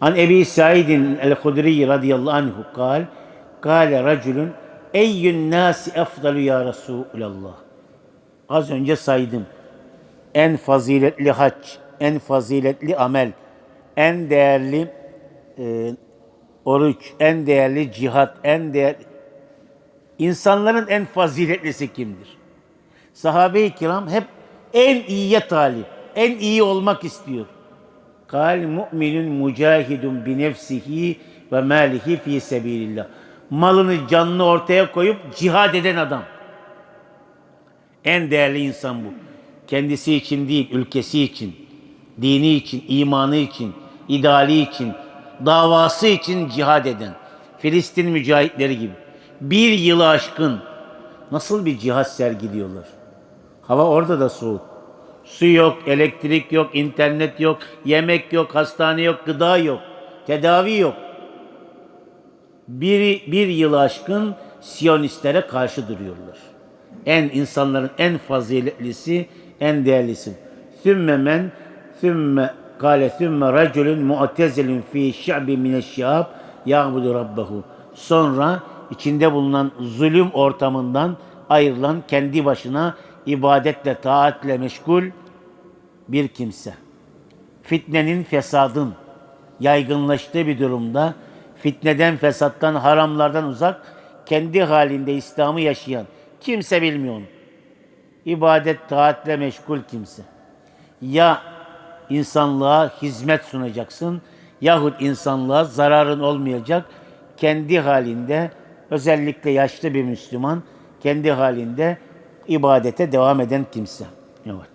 An Ebi Saidin el-Hudri radıyallahu anhu kal, kale raculun eyyün nasi efdalu ya Resulallah. Az önce saydım. En faziletli hac, en faziletli amel, en değerli e, oruç, en değerli cihat, en değerli... İnsanların en faziletlisi kimdir? Sahabe-i kiram hep en iyiye talip, en iyi olmak istiyor. Kal mu'minun mucahidun bi nefsihi ve malihi fi sebilillah. Malını canını ortaya koyup cihad eden adam. En değerli insan bu. Kendisi için değil, ülkesi için, dini için, imanı için, ideali için, davası için cihad eden. Filistin mücahitleri gibi. Bir yılı aşkın nasıl bir cihad sergiliyorlar. Hava orada da soğuk. Su yok, elektrik yok, internet yok, yemek yok, hastane yok, gıda yok, tedavi yok. Bir, bir yıl aşkın Siyonistlere karşı duruyorlar. En insanların en faziletlisi, en değerlisi. Sümme men, sümme kâle sümme raculun mu'tezelun fi şi'bi mineşşihab ya'budu rabbahu. Sonra içinde bulunan zulüm ortamından ayrılan kendi başına ibadetle, taatle meşgul bir kimse. Fitnenin, fesadın yaygınlaştığı bir durumda fitneden, fesattan, haramlardan uzak kendi halinde İslam'ı yaşayan kimse bilmiyor onu. İbadet, taatle meşgul kimse. Ya insanlığa hizmet sunacaksın yahut insanlığa zararın olmayacak kendi halinde özellikle yaşlı bir Müslüman kendi halinde ibadete devam eden kimse. Evet.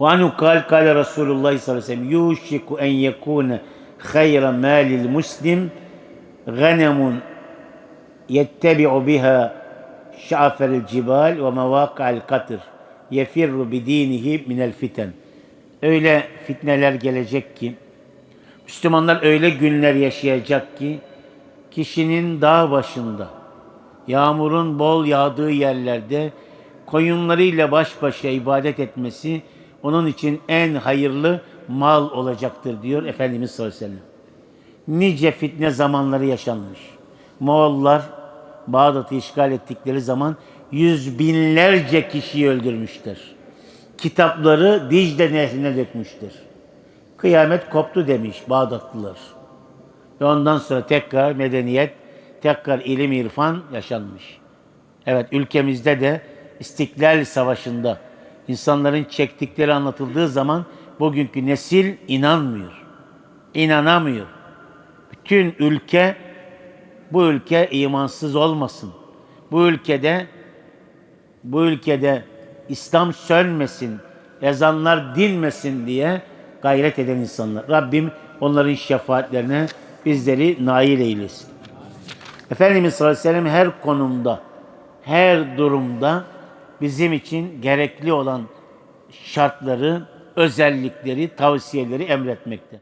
Ve anhu kal kal Resulullah sallallahu aleyhi ve sellem yuşiku en yekune hayra malil muslim ghanemun yettebi'u biha şa'feril cibal ve mevaka'al katır yefirru bidinihi minel fiten. Öyle fitneler gelecek ki Müslümanlar öyle günler yaşayacak ki kişinin dağ başında yağmurun bol yağdığı yerlerde koyunlarıyla baş başa ibadet etmesi onun için en hayırlı mal olacaktır diyor Efendimiz sallallahu aleyhi ve sellem. Nice fitne zamanları yaşanmış. Moğollar Bağdat'ı işgal ettikleri zaman yüz binlerce kişiyi öldürmüşler. Kitapları Dicle nehrine dökmüştür. Kıyamet koptu demiş Bağdatlılar. Ve ondan sonra tekrar medeniyet, tekrar ilim irfan yaşanmış. Evet ülkemizde de İstiklal Savaşı'nda insanların çektikleri anlatıldığı zaman bugünkü nesil inanmıyor. İnanamıyor. Bütün ülke bu ülke imansız olmasın. Bu ülkede bu ülkede İslam sönmesin, ezanlar dinmesin diye gayret eden insanlar. Rabbim onların şefaatlerine bizleri nail eylesin. Efendimiz sallallahu aleyhi ve sellem her konumda, her durumda bizim için gerekli olan şartları, özellikleri, tavsiyeleri emretmekte.